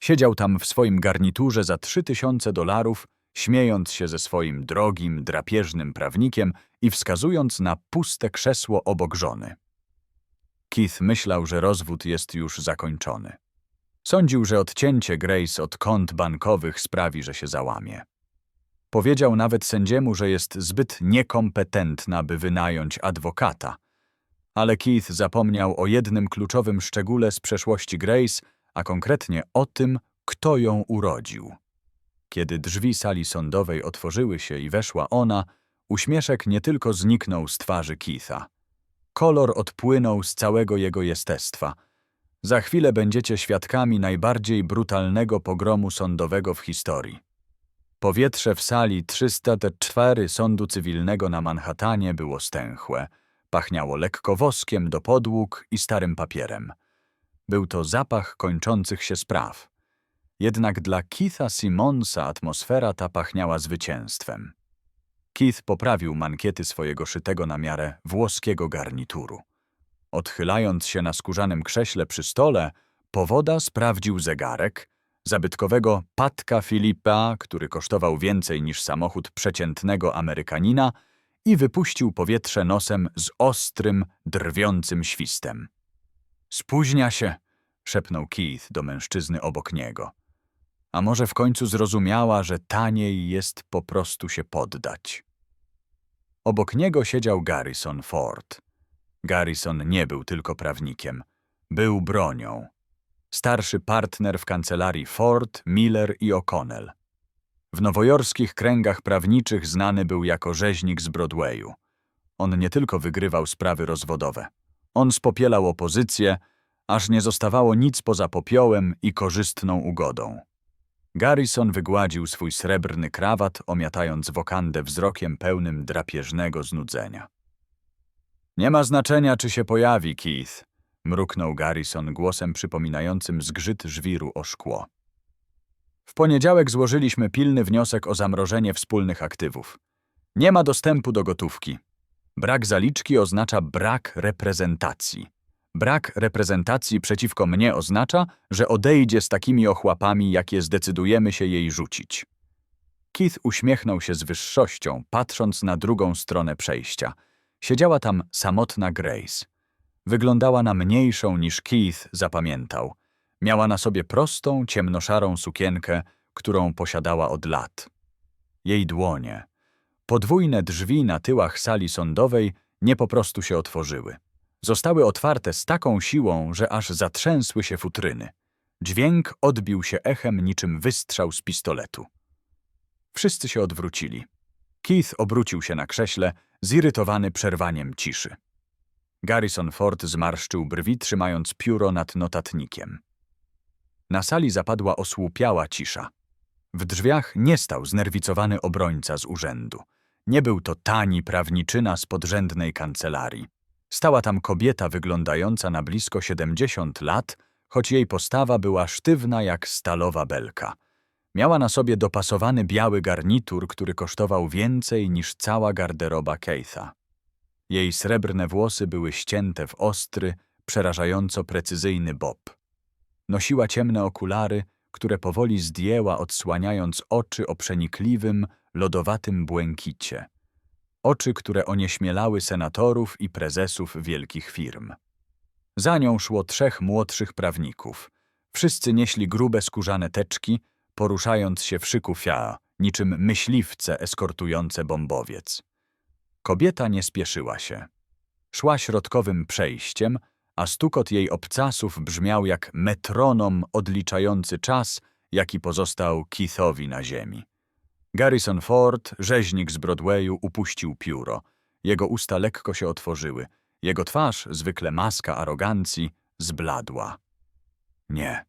Siedział tam w swoim garniturze za trzy tysiące dolarów, śmiejąc się ze swoim drogim, drapieżnym prawnikiem i wskazując na puste krzesło obok żony. Keith myślał, że rozwód jest już zakończony. Sądził, że odcięcie Grace od kont bankowych sprawi, że się załamie. Powiedział nawet sędziemu, że jest zbyt niekompetentna, by wynająć adwokata. Ale Keith zapomniał o jednym kluczowym szczególe z przeszłości Grace, a konkretnie o tym, kto ją urodził. Kiedy drzwi sali sądowej otworzyły się i weszła ona, uśmieszek nie tylko zniknął z twarzy Keitha. Kolor odpłynął z całego jego jestestwa. Za chwilę będziecie świadkami najbardziej brutalnego pogromu sądowego w historii. Powietrze w sali 304 Sądu Cywilnego na Manhattanie było stęchłe. Pachniało lekko woskiem do podłóg i starym papierem. Był to zapach kończących się spraw. Jednak dla Keitha Simonsa atmosfera ta pachniała zwycięstwem. Keith poprawił mankiety swojego szytego na miarę włoskiego garnituru. Odchylając się na skórzanym krześle przy stole, powoda sprawdził zegarek, zabytkowego Patka Filipa, który kosztował więcej niż samochód przeciętnego Amerykanina i wypuścił powietrze nosem z ostrym, drwiącym świstem. Spóźnia się, szepnął Keith do mężczyzny obok niego. A może w końcu zrozumiała, że taniej jest po prostu się poddać. Obok niego siedział Garrison Ford. Garrison nie był tylko prawnikiem, był bronią. Starszy partner w kancelarii Ford, Miller i O'Connell. W nowojorskich kręgach prawniczych znany był jako rzeźnik z Broadwayu. On nie tylko wygrywał sprawy rozwodowe. On spopielał opozycję, aż nie zostawało nic poza popiołem i korzystną ugodą. Garrison wygładził swój srebrny krawat, omiatając wokandę wzrokiem pełnym drapieżnego znudzenia. Nie ma znaczenia, czy się pojawi, Keith, mruknął Garrison głosem przypominającym zgrzyt żwiru o szkło. W poniedziałek złożyliśmy pilny wniosek o zamrożenie wspólnych aktywów. Nie ma dostępu do gotówki. Brak zaliczki oznacza brak reprezentacji. Brak reprezentacji przeciwko mnie oznacza, że odejdzie z takimi ochłapami, jakie zdecydujemy się jej rzucić. Keith uśmiechnął się z wyższością, patrząc na drugą stronę przejścia. Siedziała tam samotna Grace. Wyglądała na mniejszą niż Keith zapamiętał. Miała na sobie prostą, ciemnoszarą sukienkę, którą posiadała od lat. Jej dłonie, podwójne drzwi na tyłach sali sądowej nie po prostu się otworzyły. Zostały otwarte z taką siłą, że aż zatrzęsły się futryny. Dźwięk odbił się echem niczym wystrzał z pistoletu. Wszyscy się odwrócili. Keith obrócił się na krześle, zirytowany przerwaniem ciszy. Garrison Ford zmarszczył brwi, trzymając pióro nad notatnikiem. Na sali zapadła osłupiała cisza. W drzwiach nie stał znerwicowany obrońca z urzędu. Nie był to tani prawniczyna z podrzędnej kancelarii. Stała tam kobieta wyglądająca na blisko 70 lat, choć jej postawa była sztywna jak stalowa belka. Miała na sobie dopasowany biały garnitur, który kosztował więcej niż cała garderoba Keitha. Jej srebrne włosy były ścięte w ostry, przerażająco precyzyjny bob. Nosiła ciemne okulary, które powoli zdjęła, odsłaniając oczy o przenikliwym, lodowatym błękicie. Oczy, które onieśmielały senatorów i prezesów wielkich firm. Za nią szło trzech młodszych prawników. Wszyscy nieśli grube skórzane teczki, poruszając się w szyku fia, niczym myśliwce eskortujące bombowiec. Kobieta nie spieszyła się. Szła środkowym przejściem, a stukot jej obcasów brzmiał jak metronom odliczający czas, jaki pozostał Keithowi na ziemi. Garrison Ford, rzeźnik z Broadwayu, upuścił pióro. Jego usta lekko się otworzyły. Jego twarz, zwykle maska arogancji, zbladła. Nie,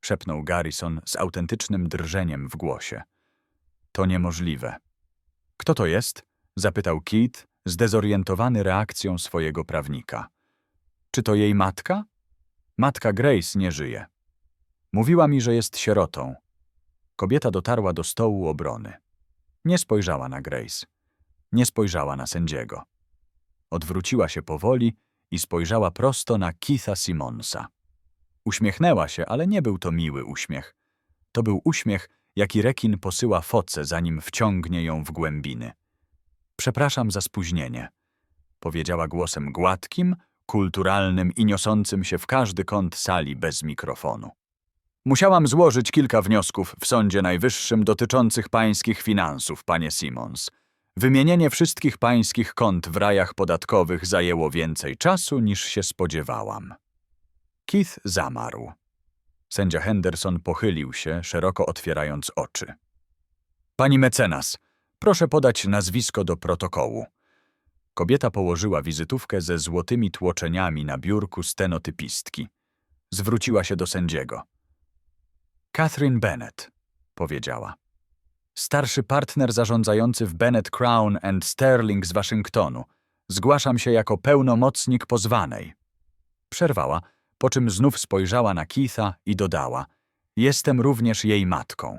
szepnął Garrison z autentycznym drżeniem w głosie. To niemożliwe. Kto to jest? zapytał Keith, zdezorientowany reakcją swojego prawnika. Czy to jej matka? Matka Grace nie żyje. Mówiła mi, że jest sierotą. Kobieta dotarła do stołu obrony. Nie spojrzała na Grace. Nie spojrzała na sędziego. Odwróciła się powoli i spojrzała prosto na Keitha Simonsa. Uśmiechnęła się, ale nie był to miły uśmiech. To był uśmiech, jaki rekin posyła foce, zanim wciągnie ją w głębiny. Przepraszam za spóźnienie, powiedziała głosem gładkim, kulturalnym i niosącym się w każdy kąt sali bez mikrofonu. Musiałam złożyć kilka wniosków w Sądzie Najwyższym dotyczących pańskich finansów, panie Simons. Wymienienie wszystkich pańskich kont w rajach podatkowych zajęło więcej czasu niż się spodziewałam. Keith zamarł. Sędzia Henderson pochylił się, szeroko otwierając oczy. Pani mecenas, proszę podać nazwisko do protokołu. Kobieta położyła wizytówkę ze złotymi tłoczeniami na biurku stenotypistki. Zwróciła się do sędziego. Catherine Bennett, powiedziała. Starszy partner zarządzający w Bennett Crown and Sterling z Waszyngtonu. Zgłaszam się jako pełnomocnik pozwanej. Przerwała, po czym znów spojrzała na Keitha i dodała. Jestem również jej matką.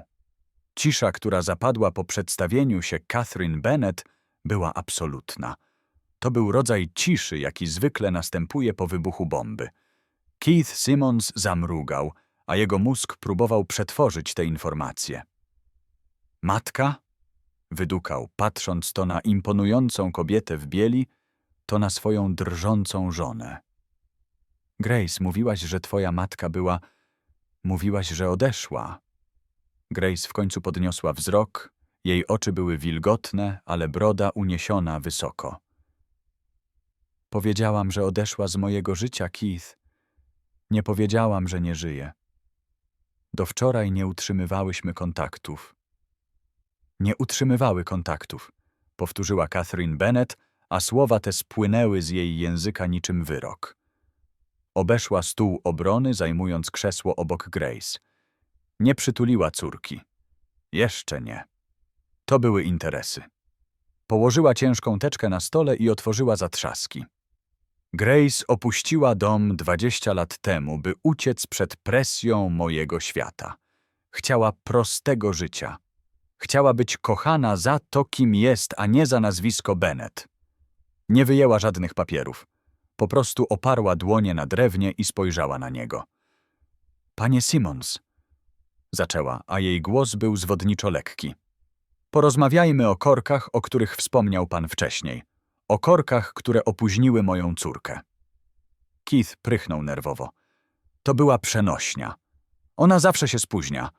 Cisza, która zapadła po przedstawieniu się Catherine Bennett, była absolutna. To był rodzaj ciszy, jaki zwykle następuje po wybuchu bomby. Keith Simmons zamrugał, a jego mózg próbował przetworzyć te informacje. Matka? Wydukał, patrząc to na imponującą kobietę w bieli, to na swoją drżącą żonę. Grace, mówiłaś, że twoja matka była... Mówiłaś, że odeszła. Grace w końcu podniosła wzrok, jej oczy były wilgotne, ale broda uniesiona wysoko. Powiedziałam, że odeszła z mojego życia, Keith. Nie powiedziałam, że nie żyje. Do wczoraj nie utrzymywałyśmy kontaktów. Nie utrzymywały kontaktów, powtórzyła Catherine Bennett, a słowa te spłynęły z jej języka niczym wyrok. Obeszła stół obrony, zajmując krzesło obok Grace. Nie przytuliła córki. Jeszcze nie. To były interesy. Położyła ciężką teczkę na stole i otworzyła zatrzaski. Grace opuściła dom dwadzieścia lat temu, by uciec przed presją mojego świata. Chciała prostego życia. Chciała być kochana za to, kim jest, a nie za nazwisko Bennett. Nie wyjęła żadnych papierów. Po prostu oparła dłonie na drewnie i spojrzała na niego. Panie Simons, zaczęła, a jej głos był zwodniczo lekki. Porozmawiajmy o korkach, o których wspomniał pan wcześniej. O korkach, które opóźniły moją córkę. Keith prychnął nerwowo. To była przenośnia. Ona zawsze się spóźnia.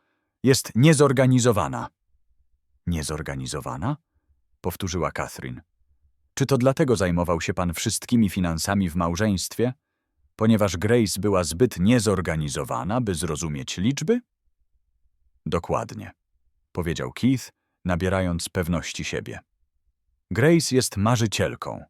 Jest niezorganizowana. Niezorganizowana? Powtórzyła Catherine. Czy to dlatego zajmował się pan wszystkimi finansami w małżeństwie? Ponieważ Grace była zbyt niezorganizowana, by zrozumieć liczby? Dokładnie, powiedział Keith, nabierając pewności siebie. Grace jest marzycielką.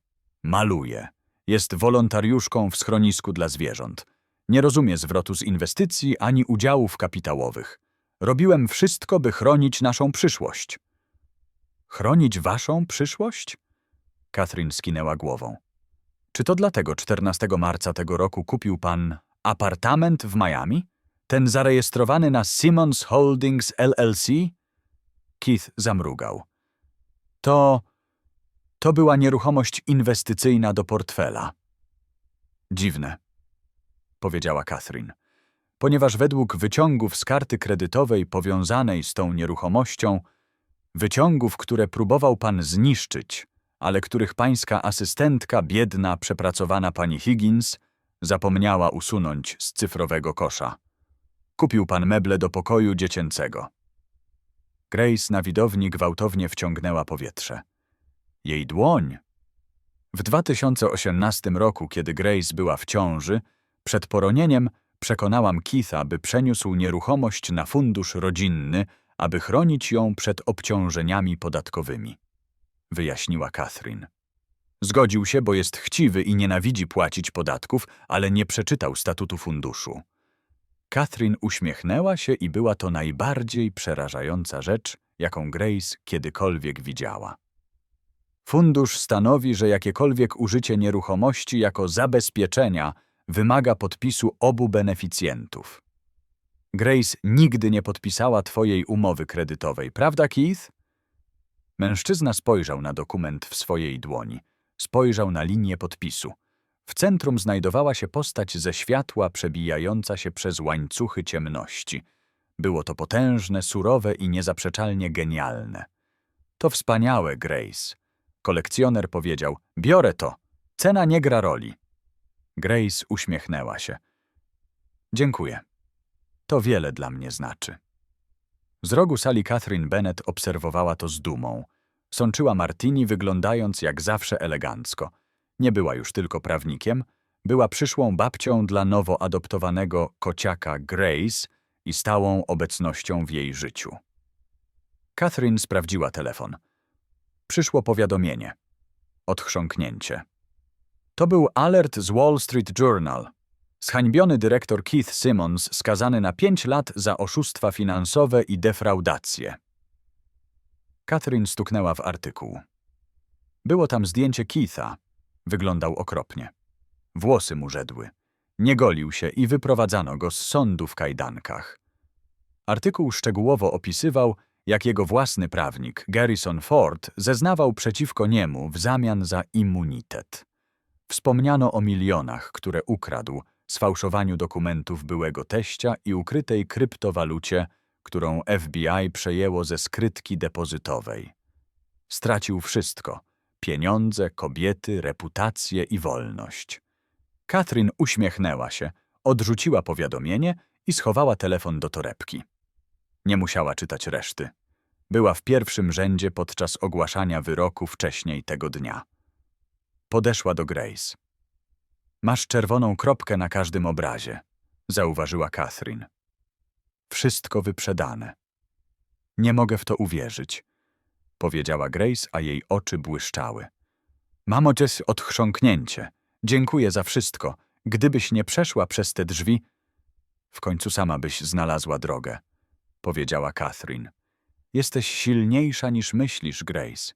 Maluje. Jest wolontariuszką w schronisku dla zwierząt. Nie rozumie zwrotu z inwestycji ani udziałów kapitałowych. Robiłem wszystko, by chronić naszą przyszłość. Chronić waszą przyszłość? Catherine skinęła głową. Czy to dlatego 14 marca tego roku kupił pan apartament w Miami? Ten zarejestrowany na Simmons Holdings LLC? Keith zamrugał. To... to była nieruchomość inwestycyjna do portfela. Dziwne, powiedziała Catherine, ponieważ według wyciągów z karty kredytowej powiązanej z tą nieruchomością, wyciągów, które próbował pan zniszczyć, ale których pańska asystentka, biedna, przepracowana pani Higgins, zapomniała usunąć z cyfrowego kosza. Kupił pan meble do pokoju dziecięcego. Grace na widowni gwałtownie wciągnęła powietrze. Jej dłoń. W 2018 roku, kiedy Grace była w ciąży, przed poronieniem przekonałam Keitha, by przeniósł nieruchomość na fundusz rodzinny, aby chronić ją przed obciążeniami podatkowymi wyjaśniła Catherine. Zgodził się, bo jest chciwy i nienawidzi płacić podatków, ale nie przeczytał statutu funduszu. Catherine uśmiechnęła się i była to najbardziej przerażająca rzecz, jaką Grace kiedykolwiek widziała. Fundusz stanowi, że jakiekolwiek użycie nieruchomości jako zabezpieczenia wymaga podpisu obu beneficjentów. Grace nigdy nie podpisała twojej umowy kredytowej, prawda, Keith? Mężczyzna spojrzał na dokument w swojej dłoni. Spojrzał na linię podpisu. W centrum znajdowała się postać ze światła przebijająca się przez łańcuchy ciemności. Było to potężne, surowe i niezaprzeczalnie genialne. To wspaniałe, Grace. Kolekcjoner powiedział, biorę to. Cena nie gra roli. Grace uśmiechnęła się. Dziękuję. To wiele dla mnie znaczy. Z rogu sali Catherine Bennett obserwowała to z dumą. Sączyła Martini, wyglądając jak zawsze elegancko. Nie była już tylko prawnikiem, była przyszłą babcią dla nowo adoptowanego kociaka Grace i stałą obecnością w jej życiu. Catherine sprawdziła telefon. Przyszło powiadomienie. Odchrząknięcie. To był alert z Wall Street Journal. Zhańbiony dyrektor Keith Simmons skazany na pięć lat za oszustwa finansowe i defraudacje. Catherine stuknęła w artykuł. Było tam zdjęcie Keitha. Wyglądał okropnie. Włosy mu rzedły. Nie golił się i wyprowadzano go z sądu w kajdankach. Artykuł szczegółowo opisywał, jak jego własny prawnik, Garrison Ford, zeznawał przeciwko niemu w zamian za immunitet. Wspomniano o milionach, które ukradł, sfałszowaniu dokumentów byłego teścia i ukrytej kryptowalucie, którą FBI przejęło ze skrytki depozytowej. Stracił wszystko – pieniądze, kobiety, reputację i wolność. Katrin uśmiechnęła się, odrzuciła powiadomienie i schowała telefon do torebki. Nie musiała czytać reszty. Była w pierwszym rzędzie podczas ogłaszania wyroku wcześniej tego dnia. Podeszła do Grace. Masz czerwoną kropkę na każdym obrazie, zauważyła Catherine. Wszystko wyprzedane. Nie mogę w to uwierzyć, powiedziała Grace, a jej oczy błyszczały. Mamo, jest odchrząknięcie. Dziękuję za wszystko. Gdybyś nie przeszła przez te drzwi, w końcu sama byś znalazła drogę, powiedziała Catherine. Jesteś silniejsza niż myślisz, Grace.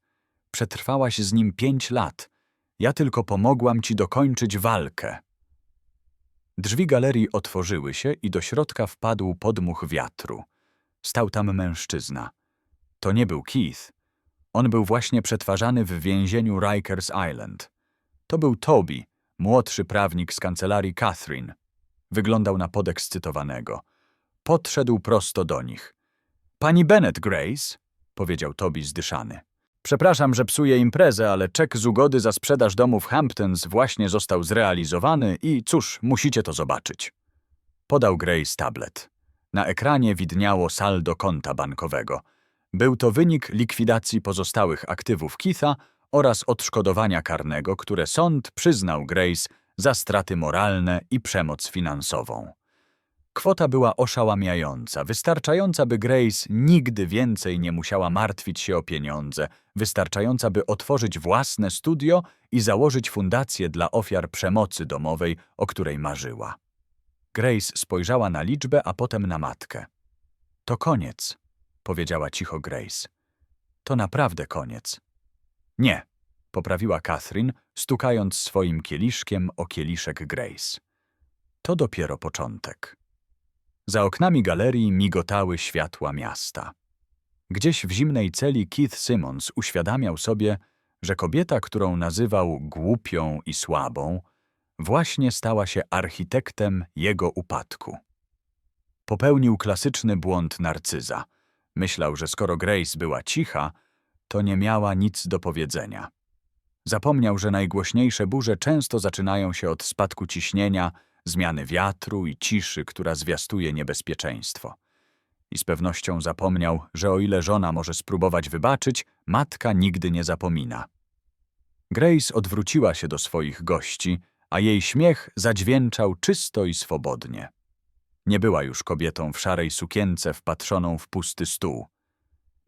Przetrwałaś z nim pięć lat. Ja tylko pomogłam ci dokończyć walkę. Drzwi galerii otworzyły się i do środka wpadł podmuch wiatru. Stał tam mężczyzna. To nie był Keith. On był właśnie przetwarzany w więzieniu Rikers Island. To był Toby, młodszy prawnik z kancelarii Catherine. Wyglądał na podekscytowanego. Podszedł prosto do nich. Pani Bennett, Grace, powiedział Toby zdyszany. Przepraszam, że psuję imprezę, ale czek z ugody za sprzedaż domu w Hamptons właśnie został zrealizowany i cóż, musicie to zobaczyć. Podał Grace tablet. Na ekranie widniało saldo konta bankowego. Był to wynik likwidacji pozostałych aktywów Keitha oraz odszkodowania karnego, które sąd przyznał Grace za straty moralne i przemoc finansową. Kwota była oszałamiająca, wystarczająca, by Grace nigdy więcej nie musiała martwić się o pieniądze, wystarczająca, by otworzyć własne studio i założyć fundację dla ofiar przemocy domowej, o której marzyła. Grace spojrzała na liczbę, a potem na matkę. To koniec, powiedziała cicho Grace. To naprawdę koniec. Nie, poprawiła Catherine, stukając swoim kieliszkiem o kieliszek Grace. To dopiero początek. Za oknami galerii migotały światła miasta. Gdzieś w zimnej celi Keith Simmons uświadamiał sobie, że kobieta, którą nazywał głupią i słabą, właśnie stała się architektem jego upadku. Popełnił klasyczny błąd narcyza. Myślał, że skoro Grace była cicha, to nie miała nic do powiedzenia. Zapomniał, że najgłośniejsze burze często zaczynają się od spadku ciśnienia, zmiany wiatru i ciszy, która zwiastuje niebezpieczeństwo. I z pewnością zapomniał, że o ile żona może spróbować wybaczyć, matka nigdy nie zapomina. Grace odwróciła się do swoich gości, a jej śmiech zadźwięczał czysto i swobodnie. Nie była już kobietą w szarej sukience wpatrzoną w pusty stół.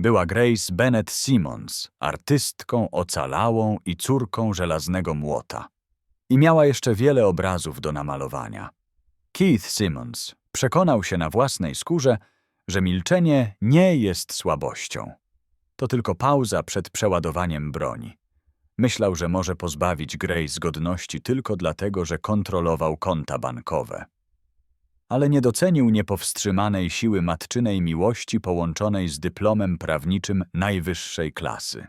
Była Grace Bennett Simmons, artystką ocalałą i córką żelaznego młota. I miała jeszcze wiele obrazów do namalowania. Keith Simmons przekonał się na własnej skórze, że milczenie nie jest słabością. To tylko pauza przed przeładowaniem broni. Myślał, że może pozbawić Grace godności tylko dlatego, że kontrolował konta bankowe. Ale nie docenił niepowstrzymanej siły matczynej miłości połączonej z dyplomem prawniczym najwyższej klasy.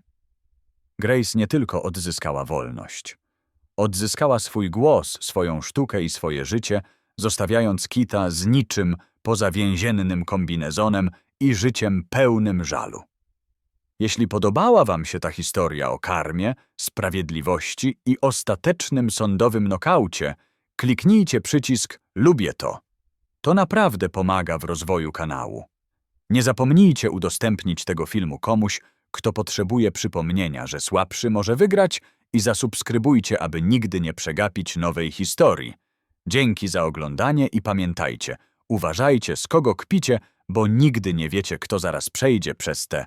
Grace nie tylko odzyskała wolność. Odzyskała swój głos, swoją sztukę i swoje życie, zostawiając Kita z niczym poza więziennym kombinezonem i życiem pełnym żalu. Jeśli podobała Wam się ta historia o karmie, sprawiedliwości i ostatecznym sądowym nokaucie, kliknijcie przycisk Lubię to. To naprawdę pomaga w rozwoju kanału. Nie zapomnijcie udostępnić tego filmu komuś, kto potrzebuje przypomnienia, że słabszy może wygrać i zasubskrybujcie, aby nigdy nie przegapić nowej historii. Dzięki za oglądanie i pamiętajcie, uważajcie z kogo kpicie, bo nigdy nie wiecie, kto zaraz przejdzie przez te